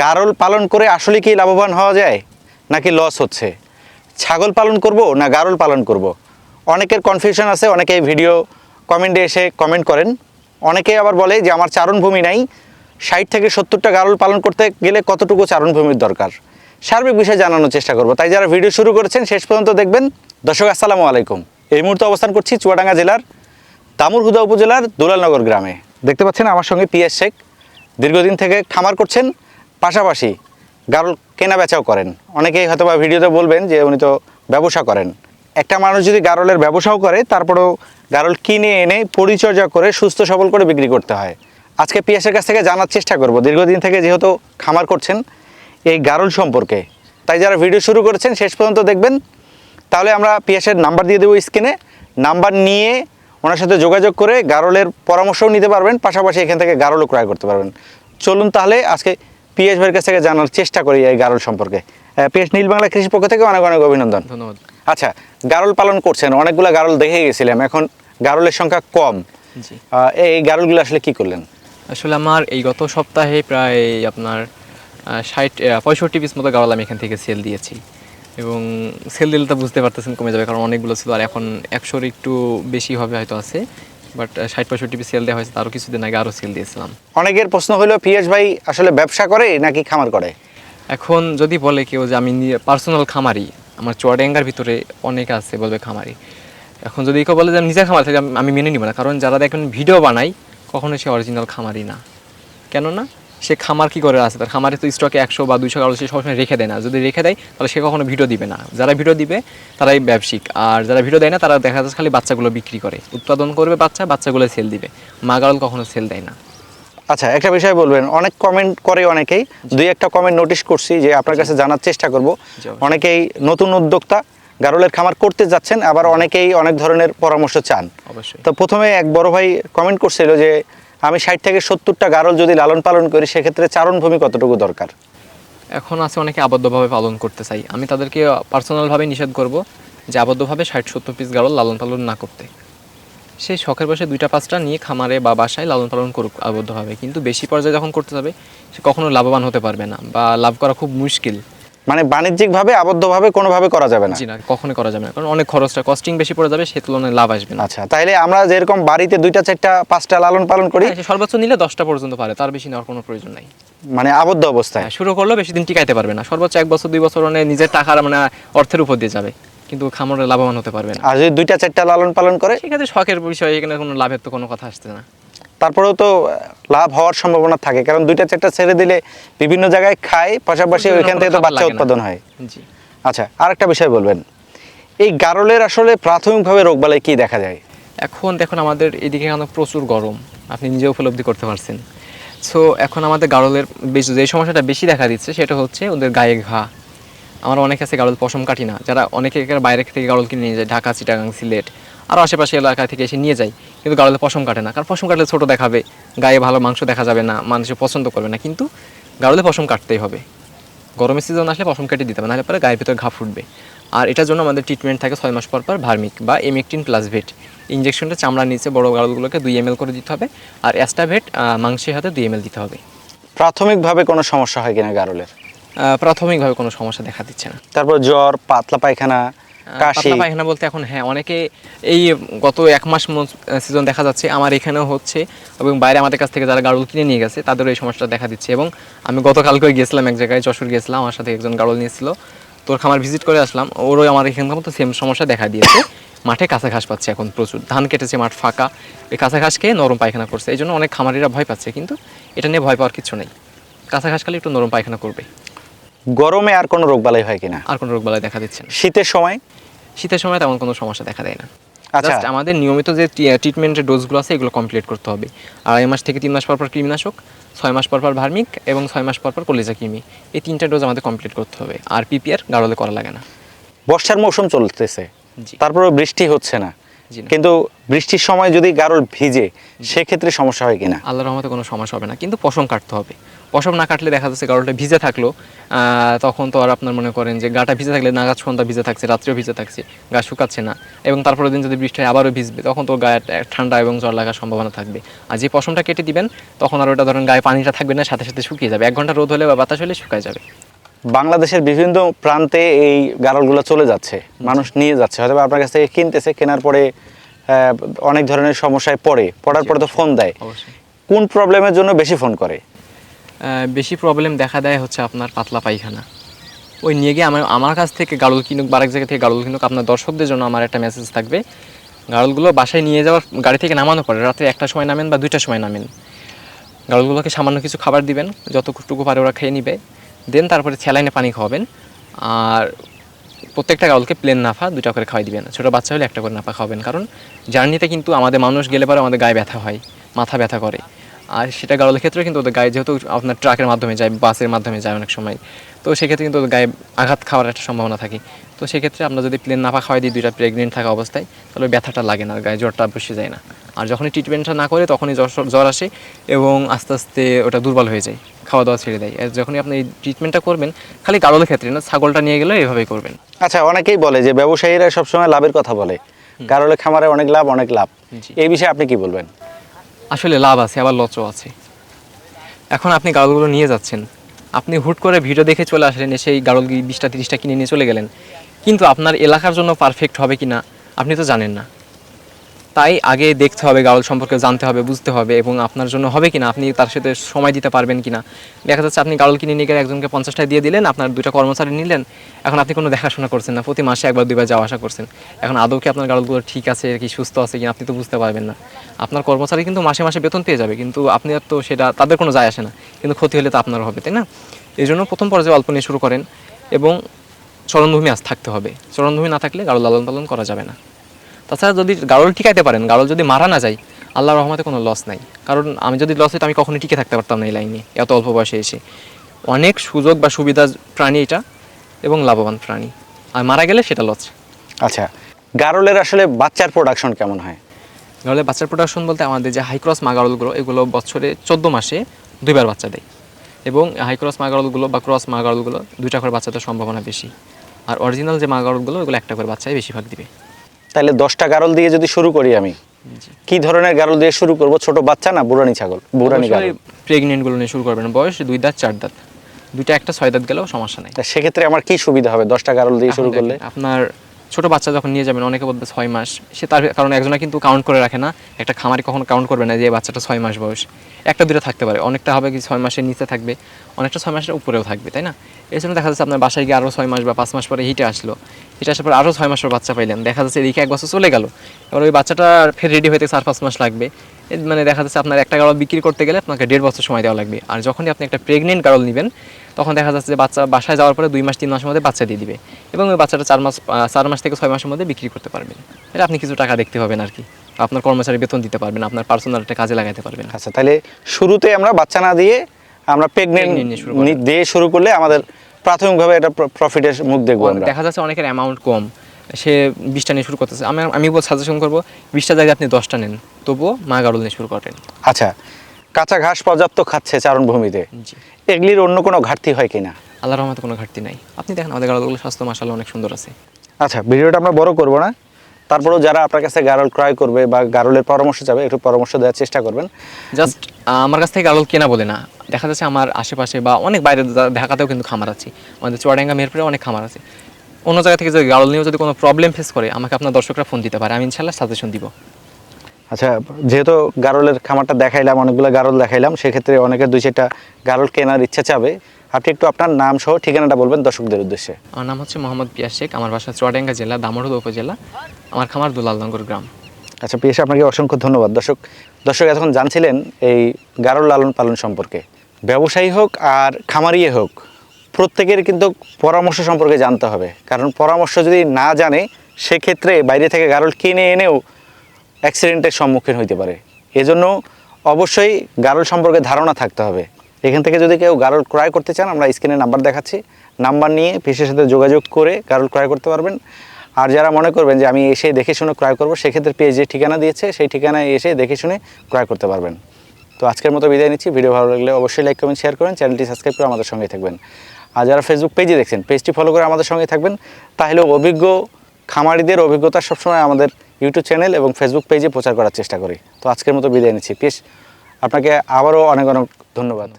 গারল পালন করে আসলে কি লাভবান হওয়া যায়? নাকি লস হচ্ছে? ছাগল পালন করব না গারল পালন করব। অনেকের কনফিউশন আছে, অনেকে ভিডিও কমেন্টে এসে কমেন্ট করেন। অনেকে আবার বলে যে, আমার চারণভূমি নাই। ষাট থেকে সত্তরটা গারল পালন করতে গেলে কতটুকু চারণভূমির দরকার? সার্বিক বিষয়ে জানানোর চেষ্টা করব। তাই যারা ভিডিও শুরু করেছেন, শেষ পর্যন্ত দেখবেন। দর্শক, আসসালামু আলাইকুম। এই মুহূর্তে অবস্থান করছি চুয়াডাঙ্গা জেলার দামুরহুদা উপজেলার দুলালনগর গ্রামে। দেখতে পাচ্ছেন, আমার সঙ্গে পিএস শেখ। দীর্ঘদিন থেকে খামার করছেন। পাশাপাশি গারল কেনা বেচাও করেন। অনেকেই হয়তো বা ভিডিওতে বলবেন যে উনি তো ব্যবসা করেন। একটা মানুষ যদি গারলের ব্যবসাও করে, তারপরেও গারল কিনে এনে পরিচর্যা করে সুস্থ সবল করে বিক্রি করতে হয়। আজকে পিয়াসের কাছ থেকে জানার চেষ্টা করব। দীর্ঘদিন থেকে যেহেতু খামার করছেন এই গারল সম্পর্কে। তাই যারা ভিডিও শুরু করেছেন, শেষ পর্যন্ত দেখবেন। তাহলে আমরা পিয়াসের নাম্বার দিয়ে দেবো স্ক্রিনে। নাম্বার নিয়ে ওনার সাথে যোগাযোগ করে গারলের পরামর্শও নিতে পারবেন, পাশাপাশি এখান থেকে গারলও ক্রয় করতে পারবেন। চলুন তাহলে আজকে পিএস ভাইয়ের কাছ থেকে জানার চেষ্টা করি এই গারল সম্পর্কে। পিএস নীল বাংলা কৃষি পক্ষ থেকে অনেক অনেক অভিনন্দন। ধন্যবাদ। আচ্ছা গারল পালন করছেন অনেকগুলো গারল দেখে গেছিলাম এখন গারলের সংখ্যা কম। এই গারলগুলো আসলে কি করলেন? আসলে আমার এই গত সপ্তাহে প্রায় আপনার ষাট পঁয়ষট্টি পিস মতো গাওয়াল আমি এখান থেকে সেল দিয়েছি। এবং সেল দিলে তো বুঝতে পারতেছেন কমে যাবে কারণ অনেকগুলো ছিল আর এখন একশোর একটু বেশি হবে হয়তো আছে। বাট ষাট পঁয়ষট্টি পিস সেল দেওয়া হয়েছে তারও কিছুদিন আগে আরও সেল দিয়েছিলাম। অনেকের প্রশ্ন হলো পিএস ভাই আসলে ব্যবসা করে নাকি খামার করে? এখন যদি বলে কেউ যে আমি পার্সোনাল খামারি আমার চুয়াডাঙ্গার ভিতরে অনেক আছে বলবে খামারি। এখন যদি কেউ বলে যে নিজের খামার থাকে আমি- আমি মেনে নিব না কারণ যারা দেখেন ভিডিও বানাই কখনো সে অরিজিনাল খামারি না। কেননা সে খামার কি করে আছে? তার খামারে তো স্টকে একশো বা দুইশো কারও সে সবসময় রেখে দেয় না। যদি রেখে দেয় তাহলে সে কখনো ভিডিও দিবে না। যারা ভিডিও দিবে তারাই ব্যবসায়িক। আর যারা ভিডিও দেয় না তারা দেখা যাচ্ছে খালি বাচ্চাগুলো বিক্রি করে। উৎপাদন করবে বাচ্চা বাচ্চাগুলো সেল দিবে। মাগারল কখনো সেল দেয় না। আচ্ছা একটা বিষয় বলবেন। অনেক কমেন্ট করে অনেকেই। দুই একটা কমেন্ট নোটিশ করছি যে আপনার কাছে জানার চেষ্টা করব। অনেকেই নতুন উদ্যোক্তা গারলের খামার করতে যাচ্ছেন আবার অনেকেই অনেক ধরনের পরামর্শ চান। অবশ্যই। তো প্রথমে এক বড় ভাই কমেন্ট করছিল যে আমি ষাট থেকে সত্তরটা গারল যদি লালন পালন করি, সেক্ষেত্রে চারণভূমি কতটুকু দরকার? এখন আছে অনেকে আবদ্ধভাবে পালন করতে চাই। আমি তাদেরকে পার্সোনালভাবে নিষেধ করব যে আবদ্ধভাবে ষাট সত্তর পিস গাড়ল লালন পালন না করতে। সেই শখের বসে দুইটা পাঁচটা নিয়ে খামারে বা বাসায় লালন পালন করুক আবদ্ধভাবে। কিন্তু বেশি পর্যায়ে যখন করতে যাবে, সে কখনো লাভবান হতে পারবে না বা লাভ করা খুব মুশকিল। মানে বাণিজ্যিকভাবে আবদ্ধভাবে কোনোভাবে করা যাবে না। জি না কখনোই করা যাবে না। কারণ অনেক খরচটা কস্টিং বেশি পড়ে যাবে সে তুলনায় লাভ আসবে না। আচ্ছা তাইলে আমরা যেরকম বাড়িতে দুইটা চারটা পাঁচটা লালন পালন করি হ্যাঁ, সর্বোচ্চ নিলে দশটা পর্যন্ত পারে তার বেশি নেওয়ার কোনো প্রয়োজন নাই। মানে আবদ্ধ অবস্থায়। হ্যাঁ, শুরু করলেও বেশি দিন টিকাইতে পারবে না। সর্বোচ্চ এক বছর দুই বছর মানে নিজের টাকার মানে অর্থের উপর দিয়ে যাবে। কিন্তু খামারে লাভবান হতে পারবে না। আর যদি দুইটা চারটা লালন পালন করে? সেক্ষেত্রে শখের বিষয় এখানে কোনো লাভের তো কোনো কথা আসছে না। তারপরেও তো লাভ হওয়ার সম্ভাবনা থাকে। কারণ দুইটা চারটা ছেড়ে দিলে বিভিন্ন জায়গায় খায় পাশাপাশি ওইখান থেকে তো বাচ্চা উৎপাদন হয়। আচ্ছা আর একটা বিষয় বলবেন। এই গারলের আসলে প্রাথমিকভাবে রোগবালাই কি দেখা যায়? এখন দেখুন আমাদের এদিকে এখন প্রচুর গরম। আপনি নিজে উপলব্ধি করতে পারছেন। সো এখন আমাদের গাড়লের বেশি যে সমস্যাটা বেশি দেখা দিচ্ছে সেটা হচ্ছে ওদের গায়ে ঘা। আমার অনেক আছে গাড়ল পশম কাটি না যারা অনেকে বাইরে থেকে গাড়ল কিনে নিয়ে যায় ঢাকা চিটাগাং সিলেট আর আশেপাশে এলাকা থেকে এসে নিয়ে যায়। কিন্তু গাড়লে পশম কাটে না। কারণ পশম কাটলে ছোট দেখাবে গায়ে ভালো মাংস দেখা যাবে না মানুষে পছন্দ করবে না। কিন্তু গাড়লে পশম কাটতেই হবে। গরমের সিজন আসলে পশম কেটে দিতে হবে নাহলে পরে গায়ের ভিতরে ঘা ফুটবে। আর এটার জন্য আমাদের ট্রিটমেন্ট থাকে ছয় মাস পর পর ভার্মিক বা এমেকটিন প্লাস ভেট ইঞ্জেকশনটা চামড়ার নিচে বড় গাড়লগুলোকে দুই এম করে দিতে হবে আর অ্যাস্টাভেট মাংসের হাতে দুই এম দিতে হবে। প্রাথমিকভাবে কোনো সমস্যা হয় কিনা গারলের? আহ, প্রাথমিকভাবে কোনো সমস্যা দেখা দিচ্ছে না। তারপর জ্বর পাতলা পায়খানা কাশি। পায়খানা বলতে এখন হ্যাঁ অনেকে এই গত এক মাস সিজন দেখা যাচ্ছে আমার এখানেও হচ্ছে এবং বাইরে আমাদের কাছ থেকে যারা গাড়ল কিনে নিয়ে গেছে তাদের এই সমস্যাটা দেখা দিচ্ছে এবং আমি গতকালকে গিয়েছিলাম এক জায়গায় যশোর গিয়েছিলাম আমার সাথে একজন গাড়ল নিয়েছিল। তোর খামার ভিজিট করে আসলাম ওরও আমার এখানকার মতো সেম সমস্যা দেখা দিয়েছে। মাঠে কাঁচা ঘাস পাচ্ছে এখন প্রচুর ধান কেটেছে মাঠ ফাঁকা এই কাঁচা ঘাস খেয়ে নরম পায়খানা করছে এই জন্য অনেক খামারিরা ভয় পাচ্ছে কিন্তু এটা নিয়ে ভয় পাওয়ার কিছু নেই। কাঁচা ঘাস খালি একটু নরম পায়খানা করবে গরমে আর কোনো রোগবালাই হয় কিনা? আর কোনো রোগবালাই দেখা দিচ্ছে না। শীতের সময়? শীতের সময় তেমন কোনো সমস্যা দেখা দেয় না। আচ্ছা। আমাদের নিয়মিত যে ট্রিটমেন্টের ডোজগুলো আছে এগুলো কমপ্লিট করতে হবে। আড়াই মাস থেকে তিন মাস পর পর কৃমিনাশক ছয় মাস পর পর ভার্মিক এবং ছয় মাস পর পর কলিজা কৃমি। এই তিনটা ডোজ আমাদের কমপ্লিট করতে হবে। আর পিপিআর গাড়লে করা লাগে না। বর্ষার মৌসুম চলতেছে। জি। তারপরেও বৃষ্টি হচ্ছে না। কিন্তু বৃষ্টির সময় যদি গারল ভিজে সেক্ষেত্রে সমস্যা হয় কিনা? আল্লাহর রহমতে কোনো সমস্যা হবে না কিন্তু পশম কাটতে হবে। পশম না কাটলে দেখা যাচ্ছে গাড়লটা ভিজে থাকল তখন তো আর আপনার মনে করেন যে গাটা ভিজে থাকলে নাগাদ সন্ধ্যা ভিজে থাকছে রাত্রেও ভিজে থাকছে গা শুকাচ্ছে না। এবং তারপরের দিন যদি বৃষ্টি আবারও ভিজবে তখন তো গায়ে ঠান্ডা এবং জ্বর লাগার সম্ভাবনা থাকবে। আর যে পশমটা কেটে দিবেন তখন আর ওটা ধরেন গায়ে পানিটা থাকবে না সাথে সাথে শুকিয়ে যাবে। এক ঘণ্টা রোদ হলে বা বাতাস হলে শুকায় যাবে। বাংলাদেশের বিভিন্ন প্রান্তে এই গারলগুলো চলে যাচ্ছে। মানুষ নিয়ে যাচ্ছে। হয়তো আপনার কাছ থেকে কিনতেছে কেনার পরে অনেক ধরনের সমস্যায় পড়ে। পড়ার পরে তো ফোন দেয়। অবশ্যই। কোন প্রবলেমের জন্য বেশি ফোন করে? বেশি প্রবলেম দেখা দেয় হচ্ছে আপনার পাতলা পায়খানা। ওই নিয়ে গিয়ে আমার আমার কাছ থেকে গাড়ল কিনুক বা আরেক জায়গা থেকে গাড়ল কিনুক আপনার দর্শকদের জন্য আমার একটা মেসেজ থাকবে। গাড়লগুলো বাসায় নিয়ে যাওয়ার গাড়ি থেকে নামানো পরে রাত্রে একটা সময় নামেন বা দুইটার সময় নামেন। গাড়লগুলোকে সামান্য কিছু খাবার দিবেন যতটুকু পারে ওরা খেয়ে নিবে। দেন তারপরে স্যালাইনে পানি খাওয়াবেন। আর প্রত্যেকটা গাড়লকে প্লেন নাফা দুটা করে খাওয়াই দিবেন। ছোটো বাচ্চা হলে একটা করে নাফা খাওয়াবেন। কারণ জার্নিতে কিন্তু আমাদের মানুষ গেলে পরে আমাদের গায়ে ব্যথা হয়, মাথা ব্যথা করে। আর সেটা গাড়লের ক্ষেত্রে কিন্তু ওদের গায়ে যেহেতু আপনার ট্রাকের মাধ্যমে যায় বাসের মাধ্যমে যায় অনেক সময়, তো সেক্ষেত্রে কিন্তু ওদের গায়ে আঘাত খাওয়ার একটা সম্ভাবনা থাকে। তো সেক্ষেত্রে আমরা যদি প্লেন নাফা খাওয়াই দিই, দুইটা প্রেগনেন্ট থাকা অবস্থায়, তাহলে ব্যথাটা লাগে না গায়ে জ্বরটা বসে যায় না। আর যখনই ট্রিটমেন্টটা না করে তখনই জ্বর জ্বর আসে এবং আস্তে আস্তে ওটা দুর্বল হয়ে যায় খাওয়া দাওয়া ছেড়ে দেয়। আর যখনই আপনি এই ট্রিটমেন্টটা করবেন খালি গাড়লের ক্ষেত্রে না ছাগলটা নিয়ে গেলে এভাবেই করবেন। আচ্ছা অনেকেই বলে যে ব্যবসায়ীরা সবসময় লাভের কথা বলে। গারলে খামারে অনেক লাভ অনেক লাভ। এই বিষয়ে আপনি কি বলবেন? আসলে লাভ আছে আবার লচও আছে। এখন আপনি গাড়লগুলো নিয়ে যাচ্ছেন। আপনি হুট করে ভিডিও দেখে চলে আসলেন এসে এই গাড়ল বিশটা তিরিশটা কিনে নিয়ে চলে গেলেন। কিন্তু আপনার এলাকার জন্য পারফেক্ট হবে কি না আপনি তো জানেন না। তাই আগে দেখতে হবে গাড়ল সম্পর্কে জানতে হবে, বুঝতে হবে এবং আপনার জন্য হবে কিনা, আপনি তার সাথে সময় দিতে পারবেন কিনা। দেখা যাচ্ছে আপনি গাড়ল কিনে নিয়ে গেলে একজনকে পঞ্চাশটা দিয়ে দিলেন, আপনার দুটা কর্মচারী নিলেন, এখন আপনি কোনো দেখাশোনা করছেন না, প্রতি মাসে একবার, দুইবার যাওয়া আসা করছেন। এখন আদৌ কি আপনার গাড়লগুলো ঠিক আছে, কি সুস্থ আছে কিনা, আপনি তো বুঝতে পারবেন না। আপনার কর্মচারী কিন্তু মাসে মাসে বেতন পেয়ে যাবে, কিন্তু আপনি আর তো সেটা, তাদের কোনো যায় আসে না, কিন্তু ক্ষতি হলে তো আপনার হবে, তাই না? এই জন্য প্রথম পর্যায়ে অল্প নিয়ে শুরু করেন এবং চরণভূমি আজ থাকতে হবে। চরণভূমি না থাকলে গাড়ল লালন পালন করা যাবে না। তাছাড়া যদি গাড়ল টিকাইতে পারেন গাড়ল যদি মারা না যায় আল্লাহ রহমতে কোনো লস নাই। কারণ আমি যদি লস হইতো আমি কখনোই টিকে থাকতে পারতাম না এই লাইনে এত অল্প বয়সে এসে। অনেক সুযোগ বা সুবিধা প্রাণী এটা এবং লাভবান প্রাণী। আর মারা গেলে সেটা লস আচ্ছা গারলের আসলে বাচ্চার প্রোডাকশন কেমন হয়? গাড়লের বাচ্চার প্রোডাকশন বলতে আমাদের যে হাইক্রস মাগাড়লগুলো এগুলো বছরে চোদ্দ মাসে দুইবার বাচ্চা দেয়। এবং হাইক্রস মাগাড়লগুলো বা ক্রস মাগাড়লগুলো দুইটা করে বাচ্চা দেওয়ার সম্ভাবনা বেশি। আর অরিজিনাল যে মাগাড়লগুলো ওগুলো একটা করে বাচ্চাই বেশিরভাগ দিবে। তাহলে দশটা গারল দিয়ে যদি শুরু করি আমি কি ধরনের গারল দিয়ে শুরু করব? ছোট বাচ্চা না বুড়ানি ছাগল? বুড়ানি গারল। প্রেগনেন্টগুলো নিয়ে শুরু করবেন। বয়স দুই দাঁত চার দাঁত। দুইটা একটা ছয় দাঁত গেলেও সমস্যা নেই। সেক্ষেত্রে আমার কি সুবিধা হবে দশটা গারল দিয়ে শুরু করলে? আপনার ছোট বাচ্চা যখন নিয়ে যাবেন অনেকে বলবে ছয় মাস। সে তার কারণ একজনা কিন্তু কাউন্ট করে রাখে না। একটা খামারি কখনো কাউন্ট করবে না যে বাচ্চাটা ছয় মাস বয়স। একটা দুটো থাকতে পারে। অনেকটা হবে কি ছয় মাসের নিচে থাকবে। অনেকটা ছয় মাসের উপরেও থাকবে তাই না? এই জন্য দেখা যাচ্ছে আপনার বাসায় গিয়ে আরও ছয় মাস বা পাঁচ মাস পরে হিটে আসলো। হিটে আসার পর আরও ছয় মাসের বাচ্চা পাইলেন। দেখা যাচ্ছে এদিকে এক বছর চলে গেল। এবার ওই বাচ্চাটা ফের রেডি হইতে চার পাঁচ মাস লাগবে। মানে দেখা যাচ্ছে আপনার একটা গাড়ল বিক্রি করতে গেলে আপনাকে দেড় বছর সময় দেওয়া লাগবে। আর যখনই আপনি একটা প্রেগনেন্ট গাড়ল নেবেন তখন দেখা যাচ্ছে যে বাচ্চা বাসায় যাওয়ার পরে দুই মাস তিন মাসের মধ্যে বাচ্চা দিয়ে দিবে। এবং ওই বাচ্চাটা চার মাস চার মাস থেকে ছয় মাসের মধ্যে বিক্রি করতে পারবেন। এটা আপনি কিছু টাকা দেখতে পাবেন আর কি। আপনার কর্মচারী বেতন দিতে পারবেন আপনার পার্সোনাল একটা কাজে লাগাতে পারবেন। আচ্ছা তাহলে শুরুতে আমরা বাচ্চা না দিয়ে আমরা প্রেগনেন্ট দিয়ে শুরু করলে আমাদের প্রাথমিকভাবে এটা প্রফিটের মুখ দেখব আমরা। দেখা যাচ্ছে অনেকের অ্যামাউন্ট কম। সে বিশটা নিয়ে শুরু করতেছে। আমি আমি বল সাজেশন করব বিশটা জায়গায় আপনি দশটা নেন তবুও মা গাড়ল নিয়ে শুরু করেন। আচ্ছা কাঁচা ঘাস পর্যাপ্ত খাচ্ছে চারণভূমিতে। ভূমিতে এগুলির অন্য কোনো ঘাটতি হয় কিনা? আল্লাহর রহমতে কোনো ঘাটতি নাই। আপনি দেখেন আমাদের গাড়লগুলো স্বাস্থ্য মাসাল অনেক সুন্দর আছে। আচ্ছা ভিডিওটা আমরা বড় করব না। তারপরেও যারা আপনার কাছে গারল ক্রয় করবে বা গারলের পরামর্শ যাবে একটু পরামর্শ দেওয়ার চেষ্টা করবেন। জাস্ট আমার কাছ থেকে গাড়ল কেনা বলে না। দেখা যাচ্ছে আমার আশেপাশে বা অনেক বাইরে ঢাকাতেও কিন্তু খামার আছে। আমাদের চুয়াডাঙ্গা মেহেরপুরে অনেক খামার আছে। অন্য জায়গা থেকে যদি গাড়ল নিয়েও যদি কোনো প্রবলেম ফেস করে আমাকে আপনার দর্শকরা ফোন দিতে পারে। আমি ইনশাল্লাহ সাজেশন দিব। আচ্ছা যেহেতু গারলের খামারটা দেখাইলাম অনেকগুলো গারল দেখাইলাম সেক্ষেত্রে অনেকের দুই চারটা গারল কেনার ইচ্ছা চাবে। আপনি একটু আপনার নাম সহ ঠিকানাটা বলবেন দর্শকদের উদ্দেশ্যে। আমার নাম হচ্ছে মোহাম্মদ পিয়াস শেখ আমার বাসা চুয়াডাঙ্গা জেলা দামোহদ উপজেলা আমার খামার দুলালনগর গ্রাম। আচ্ছা পিএস আপনাকে অসংখ্য ধন্যবাদ। দর্শক দর্শক এতক্ষণ জানছিলেন এই গারল লালন পালন সম্পর্কে। ব্যবসায়ী হোক আর খামারি হোক প্রত্যেকের কিন্তু পরামর্শ সম্পর্কে জানতে হবে। কারণ পরামর্শ যদি না জানে সেক্ষেত্রে বাইরে থেকে গারল কিনে এনেও অ্যাক্সিডেন্টের সম্মুখীন হইতে পারে। এজন্য অবশ্যই গারল সম্পর্কে ধারণা থাকতে হবে। এখান থেকে যদি কেউ গারল ক্রয় করতে চান, আমরা স্ক্রিনে নাম্বার দেখাচ্ছি। নাম্বার নিয়ে পিসের সাথে যোগাযোগ করে গারল ক্রয় করতে পারবেন। আর যারা মনে করবেন যে আমি এসে দেখে শুনে ক্রয় করব, সেক্ষেত্রে পেজ যে ঠিকানা দিয়েছে, সেই ঠিকানায় এসে দেখে শুনে ক্রয় করতে পারবেন। তো আজকের মতো বিদায় নিচ্ছি। ভিডিও ভালো লাগলে অবশ্যই লাইক, কমেন্ট, শেয়ার করেন। চ্যানেলটি সাবস্ক্রাইব করে আমাদের সঙ্গে থাকবেন। আর যারা ফেসবুক পেজে দেখছেন পেজটি ফলো করে আমাদের সঙ্গে থাকবেন। তাহলে অভিজ্ঞ খামারিদের অভিজ্ঞতা সবসময় আমাদের ইউটিউব চ্যানেল এবং ফেসবুক পেজে প্রচার করার চেষ্টা করি। তো আজকের মতো বিদায় নিচ্ছি। পেশ আপনাকে আবারও অনেক অনেক ধন্যবাদ।